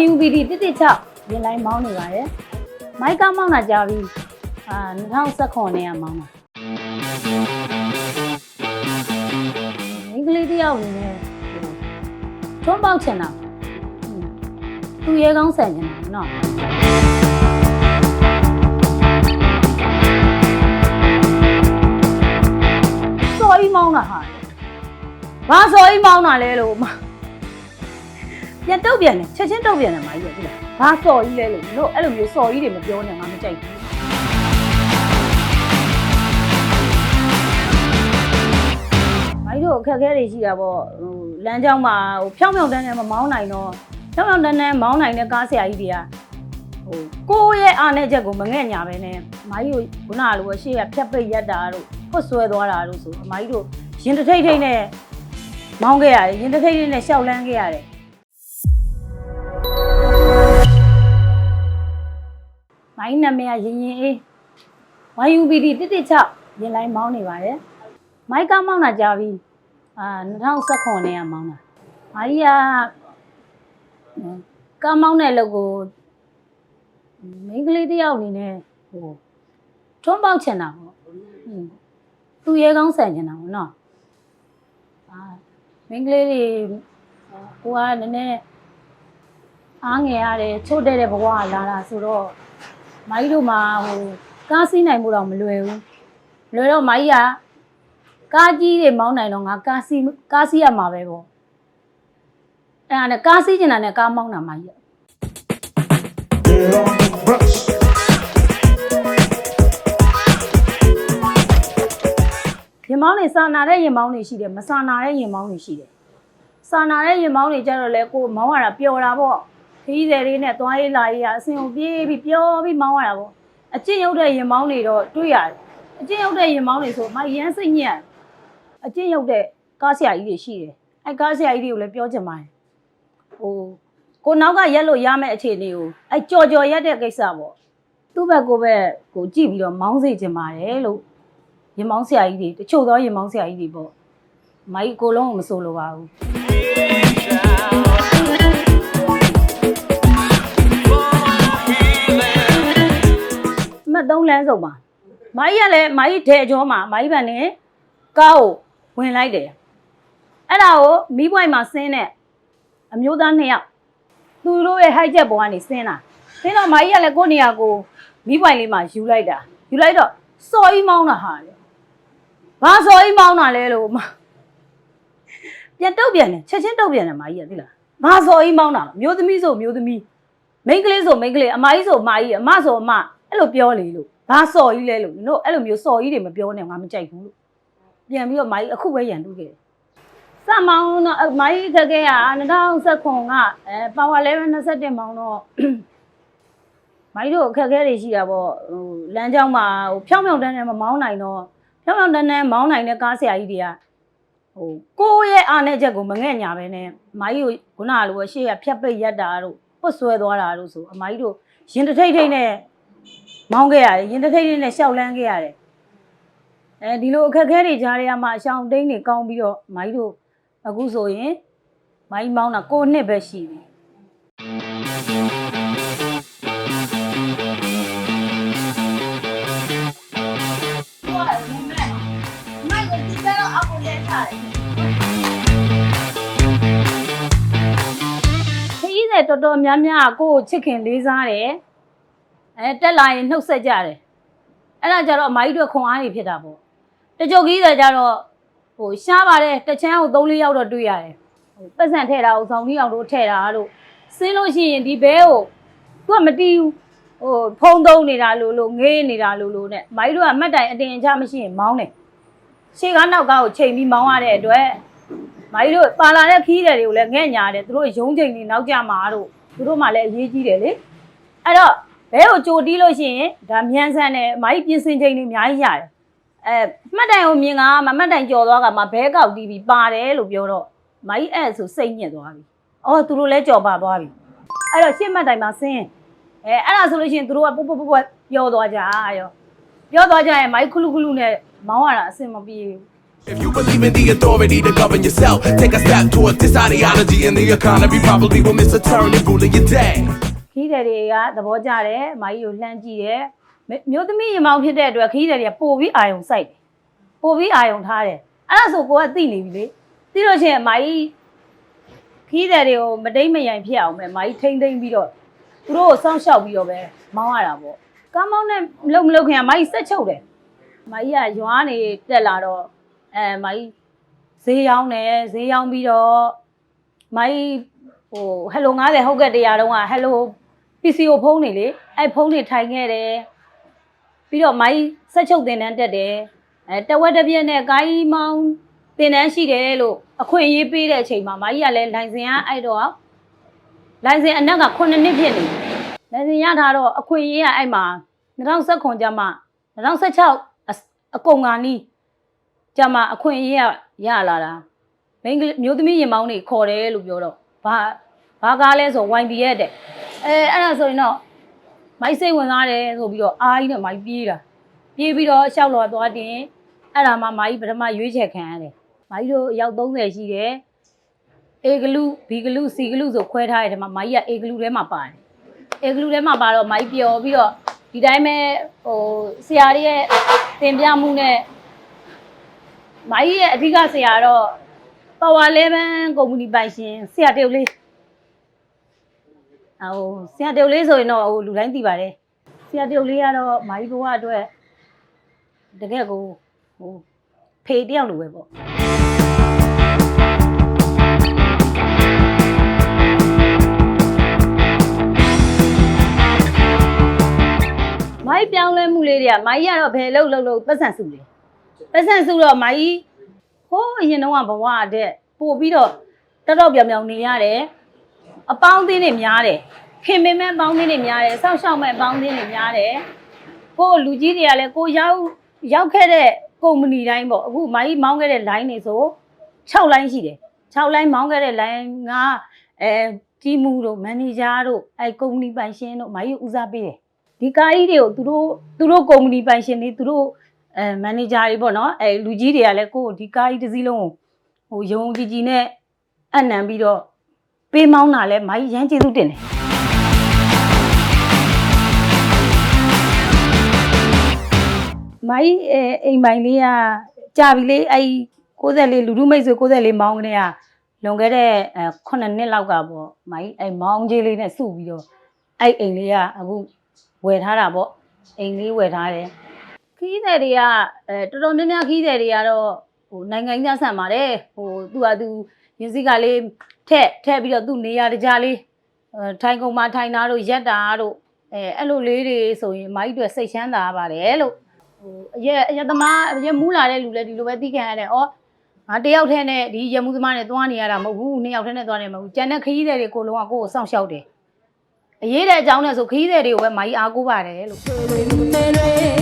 YUBD တစ်တစ်ချောက်ရင်လိုင်းမောင်းနေပါတယ်မိုက်ကမောင်းတာကြာပြီအာ2019နဲ့ကမောင်းတာအင်္ဂလိပ်တယောက်အနေနဲ့ထွန်းပေါက်ချင်တာဟုတ်သူရဲကောင်းဆန်ချင်တာနော်စော်ကြီးမောင်းတာဟာဘာစော်ကြီးမောင်းတာလဲလို့မ ပြန်တုတ်ပြန်တယ်ချက်ချင်းတုတ်ပြန်တယ်မာကြီးကဒီလားဘာစော်ကြီးလဲလို့တို့အဲ့လိုမျိုးစော်ကြီးတွေမပြောနဲ့ငါမကြိုက်ဘူးမာကြီးတို့အခက်အခဲတွေရှိတာပေါ့ဟိုလမ်းကြောင်းမှာဟိုဖြောင်းဖြောင်းတန်းတန်းမမောင်းနိုင်တော့ဖြောင်းဖြောင်းတန်းတန်းမောင်းနိုင်တဲ့ကားဆရာကြီးတွေကဟိုကိုယ့်ရဲ့အားနဲ့ချက်ကိုမငဲ့ညာပဲနဲ့မာကြီးတို့ခုနကလိုပဲရှေ့ကဖြတ်ပိတ်ရက်တာတို့ဖွတ်ဆွဲသွားတာတို့ဆိုအမာကြီးတို့ရင်တစ်ထိတ်ထိတ်နဲ့မောင်းခဲ့ရတယ်ရင်တစ်ထိတ်ထိတ်နဲ့ရှောက်လန်းခဲ့ရတယ် မိုင်းနာမည်ကရင်ရင်အေး YUBD တစ်တစ်ချောက်ရင်လိုင်းမောင်းနေပါတယ်မိုက်ကမောင်းတာကြာပြီအာ2019နဲ့ကမောင်းတာမာကြီးကကမောင်းတဲ့လုပ်ကိုမိန်းကလေးတစ်ယောက်အနေနဲ့ဟိုထွန်းပေါက်ချင်တာပေါ့ဟွန်းသူရဲကောင်းဆန်ချင်တာပေါ့နော်အာမိန်းကလေးတွေကိုကနည်းနည်းအားငယ်ရတယ်ချို့တဲ့တဲ့ဘဝကလာတာဆိုတော့ မိုင်းတို့မှာဟိုကားစီးနိုင်မှုတော့မလွယ်ဘူးမလွယ်တော့မိုင်းကကားကြီးတွေမောင်းနိုင်တော့ငါကားစီးကားစီးရမှာပဲပေါ့အဲ့ဒါနဲ့ကားစီးကျင်တာနဲ့ကားမောင်းတာမိုင်းရ Get on the bus. ရင်မောင်းတွေစာနာတဲ့ရင်မောင်းတွေရှိတယ်မစာနာတဲ့ရင်မောင်းတွေရှိတယ်စာနာတဲ့ရင်မောင်းတွေကြတော့လေကိုမောင်းရတာပျော်တာပေါ့ ခီးတယ်လေးနဲ့သွားရေးလာရေးကအစင်ကိုပြေးပြီးပျော်ပြီးမောင်းရတာပေါ့အကျင့်ရောက်တဲ့ရင်မောင်းတွေတော့တွေ့ရတယ်အကျင့်ရောက်တဲ့ရင်မောင်းတွေဆိုမရမ်းစိတ်ညက်အကျင့်ရောက်တဲ့ကားဆရာကြီးတွေရှိတယ်အဲကားဆရာကြီးတွေကိုလည်းပြောချင်ပါတယ်ဟိုကိုနောက်ကရက်လို့ရမယ့်အခြေအနေကိုအဲကြော်ကြော်ရက်တဲ့ကိစ္စပေါ့သူ့ဘက်ကိုပဲကိုကြည့်ပြီးတော့မောင်းစေချင်ပါတယ်လို့ရင်မောင်းဆရာကြီးတွေတချို့သောရင်မောင်းဆရာကြီးတွေပေါ့မိုက်ကိုလုံးကိုမဆိုလိုပါဘူး သုံးလမ်းဆုံးပါမိုင်းကလည်းမိုင်းထဲကျော်မှာမိုင်းဗန်နဲ့ကားကိုဝင်လိုက်တယ်အဲ့ဒါကိုမီးပွိုင်မှာဆင်းတဲ့အမျိုးသားနှစ်ယောက်သူတို့ရဲ့ဟိုက်ချက်ပေါ်ကနေဆင်းလာဆင်းတော့မိုင်းကလည်းကိုယ့်နေရာကိုမီးပွိုင်လေးမှာယူလိုက်တာယူလိုက်တော့စော်ကြီးမောင်းတာဟာလေဘာစော်ကြီးမောင်းတာလဲလို့မပြန်တုတ်ပြန်တယ်ချက်ချင်းတုတ်ပြန်တယ်မာကြီးကသိလားဘာစော်ကြီးမောင်းတာလဲမျိုးသမီးဆိုမျိုးသမီးမိန်းကလေးဆိုမိန်းကလေးအမကြီးဆိုအမကြီးအမဆိုအမ အဲ့လိုပြောလေလို့ဘာစော်ကြီးလဲလို့တို့အဲ့လိုမျိုးစော်ကြီးတွေမပြောနဲ့ငါမကြိုက်ဘူးလို့ပြန်ပြီးတော့မာကြီးအခုပဲရန်တူးခဲ့တယ်စမောင်းတော့အမကြီးခက်ခဲက2019ကအဲပါဝါ11 21မောင်းတော့မိုင်းတို့အခက်အခဲတွေရှိတာပေါ့ဟိုလမ်းကြောင်းမှာဟိုဖြောင်းဖြောင်းတန်းတန်းမမောင်းနိုင်တော့ဖြောင်းဖြောင်းတန်းတန်းမောင်းနိုင်တဲ့ကားဆရာကြီးတွေကဟိုကိုယ့်ရဲ့အားနဲ့ချက်ကိုမငဲ့ညာပဲနဲ့မိုင်းတို့ခုနကလိုပဲရှေ့ကဖြတ်ပိတ်ရက်တာတို့ပွတ်ဆွဲသွားတာတို့ဆိုအမိုင်းတို့ရင်တစ်ထိတ်ထိတ်နဲ့ မောင်းခဲ့ရတယ်ရင်တစ်ထိတ်ထိတ်နဲ့ရှောက်လန်းခဲ့ရတယ်အဲဒီလိုအခက်အခဲတွေကြားထဲမှာအရှောင်းတိန်တွေကောင်းပြီးတော့မိုင်းတို့အခုဆိုရင်မိုင်းမောင်းတာကိုနှစ်ပဲရှိပြီမိုက်ကိုဒီကတော့အကူလဲထားတယ်ခရီးတဲ့တော်တော်များများကိုယ့်ကိုချစ်ခင်လေးစားတယ် အဲတက်လာရင်နှုတ်ဆက်ကြတယ်အဲ့ဒါကြတော့အမကြီးတို့ခွန်အားနေဖြစ်တာပေါ့တကြုတ်ကြီးတဲ့ကြတော့ဟိုရှားပါတယ်တချမ်းကို3 4ယောက်တော့တွေ့ရတယ်ဟိုပတ်စံထဲတာကိုဆောင်ကြီးအောင်တို့ထဲတာတို့စင်းလို့ရှိရင်ဒီဘဲကိုသူကမတီးဘူးဟိုဖုံးသုံးနေတာလို့လို့ငေးနေတာလို့လို့နဲ့အမကြီးတို့ကအမှတ်တိုင်အတင်အချမရှိရင်မောင်းတယ်ရှေ့ကားနောက်ကားကိုချိန်ပြီးမောင်းရတဲ့အတွက်မိုင်းတို့ပါလာတဲ့ခီးတယ်တွေကိုလည်းငဲ့ညာတယ်သူတို့ရုံးချိန်တွေနောက်ကြမှာတို့သူတို့မှလည်းအရေးကြီးတယ်လေအဲ့တော့ ဘဲကိုကြိုတီးလို့ရှိရင်ဒါမြန်ဆန်တယ်မိုင်းပြင်ဆင်ချိန်တွေအများကြီးရတယ်အဲမှတ်တိုင်ကိုမြင်ကမမှတ်တိုင်ကြော်သွားကမှဘဲကောက်တီးပြီးပါတယ်လို့ပြောတော့မိုင်းအဲ့ဆိုစိတ်ညစ်သွားပြီအော်သူတို့လည်းကြော်ပါသွားပြီအဲ့တော့ရှစ်မှတ်တိုင်မှာဆင်းအဲအဲ့ဒါဆိုလို့ရှိရင်သူတို့ကပုတ်ပုတ်ပုတ်ပုတ်ပြောသွားကြရောပြောသွားကြရင်မိုင်းခလူခလူနဲ့မောင်းရတာအဆင်မပြေဘူး If you believe in the authority to govern yourself, take a step toward this ideology and the economy probably will miss a turn in ruling your day. ခီးတယ်တွေကသဘောကျတယ်မာကြီးကိုလှမ်းကြည့်တယ်မမျိုးသမီးရင်မောင်ဖြစ်တဲ့အတွက်ခီးတယ်တွေကပို့ပြီးအာယုံစိုက်တယ်ပို့ပြီးအာယုံထားတယ်အဲ့ဒါဆိုကိုကသိနေပြီလေသိလို့ရှိရင်မာကြီးခီးတယ်တွေကိုမတိမ်မယိုင်ဖြစ်အောင်ပဲမာကြီးထိမ့်သိမ့်ပြီးတော့သူတို့ကိုစောင့်ရှောက်ပြီးတော့ပဲမောင်းရတာပေါ့ကမ်းမောင်းနဲ့မလုံမလုံခင်ကမာကြီးစက်ချုပ်တယ်မာကြီးကရွာနေတက်လာတော့အဲမာကြီးဈေးရောင်းတယ်ဈေးရောင်းပြီးတော့မာကြီးဟိုဟယ်လို90ဟုတ်ကဲ့တရားတုန်းကဟယ်လို PC ကိုဖုန်းနေလေအဲ့ဖုန်းတွေထိုင်ခဲ့တယ်ပြီးတော့မိုင်းဆက်ချုပ်တင်တန်းတက်တယ်အဲတဝက်တစ်ပြက်နဲ့ကိုင်းမောင်းတင်တန်းရှိတယ်လို့အခွင့်အရေးပေးတဲ့အချိန်မှာမိုင်းကလည်းလိုင်စင်ကအဲ့တော့လိုင်စင်အနက်က9နှစ်ဖြစ်နေလိုင်စင်ရထားတော့အခွင့်အရေးကအဲ့မှာ2019ကျမှ2016အစအကုန်ကနီးကျမှအခွင့်အရေးကရလာတာမိန်းကလေးမျိုးသမီးရင်မောင်းတွေခေါ်တယ်လို့ပြောတော့ဘာဘာကားလဲဆို YB ရဲ့တဲ့ အဲအဲ့ဒါဆိုရင်တော့မိုက်စိတ်ဝင်စားတယ်ဆိုပြီးတော့အားကြီးနဲ့မိုက်ပြေးတာပြေးပြီးတော့ရှောက်လော်သွားတင်အဲ့ဒါမှမိုက်ပထမရွေးချယ်ခံရတယ်မိုက်တို့အယောက်30ရှိတယ်အေဂလူဘီဂလူစီဂလူဆိုခွဲထားတဲ့ထဲမှာမိုက်ကအေဂလူထဲမှာပါတယ်အေဂလူထဲမှာပါတော့မိုက်ပျော်ပြီးတော့ဒီတိုင်းပဲဟိုဆရာတွေရဲ့တင်ပြမှုနဲ့မိုက်ရဲ့အဓိကဆရာတော့ Power 11ကုမ္ပဏီပိုင်ရှင်ဆရာတယောက်လေး ဟိုဆရာတယောက်လေးဆိုရင်တော့ဟိုလူတိုင်းသိပါတယ်ဆရာတယောက်လေးကတော့မာကြီးဘဝအတွက်တကယ်ကိုဟိုဖေတယောက်လိုပဲပေါ့မိုင်းပြောင်းလဲမှုလေးတွေကမိုင်းကတော့ဘယ်လောက်လောက်လောက်ပတ်စံစုလေပတ်စံစုတော့မိုင်းဟိုးအရင်တော့ကဘဝတဲ့ပို့ပြီးတော့တော်တော်ပြောင်ပြောင်နေရတယ် အပေါင်းအသင်းတွေများတယ်ခင်မင်းမဲအပေါင်းအသင်းတွေများတယ်စောက်ရှောက်မဲ့အပေါင်းအသင်းတွေများတယ်ကိုယ်လူကြီးတွေကလည်းကိုရောက်ရောက်ခဲ့တဲ့ကုမ္ပဏီတိုင်းပေါ့အခုမိုင်းမောင်းခဲ့တဲ့ line တွေဆို6 line ရှိတယ်6 line မောင်းခဲ့တဲ့ line ကအဲကြီးမှုတို့မန်နေဂျာတို့အဲကုမ္ပဏီပိုင်ရှင်တို့မိုင်းဦးစားပေးတယ်ဒီကားကြီးတွေကိုသူတို့သူတို့ကုမ္ပဏီပိုင်ရှင်တွေသူတို့အဲမန်နေဂျာတွေပေါ့နော်အဲလူကြီးတွေကလည်းကိုယ်ဒီကားကြီးတစ်စီးလုံးကိုဟိုယုံကြည်ကြည်နဲ့အနံပြီးတော့ ပေးမောင်းတာလဲမိုင်းရမ်းကျေးဇူးတင်တယ်မိုင်းအဲအိမ်မိုင်းလေးကကြာပြီလေအဲ64လူလူမိတ်ဆွေ64မောင်းကနေကလွန်ခဲ့တဲ့အဲ9နှစ်လောက်ကပေါ့မိုင်းအဲမောင်းကြီးလေးနဲ့စုပြီးတော့အဲအိမ်လေးကအခုဝယ်ထားတာပေါ့အိမ်လေးဝယ်ထားတယ်ခီးတဲ့တွေကအဲတော်တော်များများခီးတဲ့တွေကတော့ဟိုနိုင်ငံခြားဆန်ပါတယ်ဟိုသူကသူရင်းစည်းကလေး ထက်ထက်ပြီးတော့သူ့နေရာတကြားလေးအဲထိုင်ကုန်မှာထိုင်တာတို့ရက်တာတို့အဲအဲ့လိုလေးတွေဆိုရင်မိုက်တွေစိတ်ချမ်းသာပါတယ်လို့ဟိုအရက်အရက်သမားအရက်မူးလာတဲ့လူလည်းဒီလိုပဲသိခံရတယ်။အော်ငါတယောက်တည်းနဲ့ဒီရက်မူးသမားနဲ့သွားနေရတာမဟုတ်ဘူး။နှစ်ယောက်တည်းနဲ့သွားနေမှာမဟုတ်ဘူး။ကျန်တဲ့ခရီးသည်တွေကိုလုံးဝကိုယ့်ကိုစောင့်ရှောက်တယ်။အရေးတဲ့အကြောင်းနဲ့ဆိုခရီးသည်တွေကိုပဲမိုက်အားကိုးပါတယ်လို့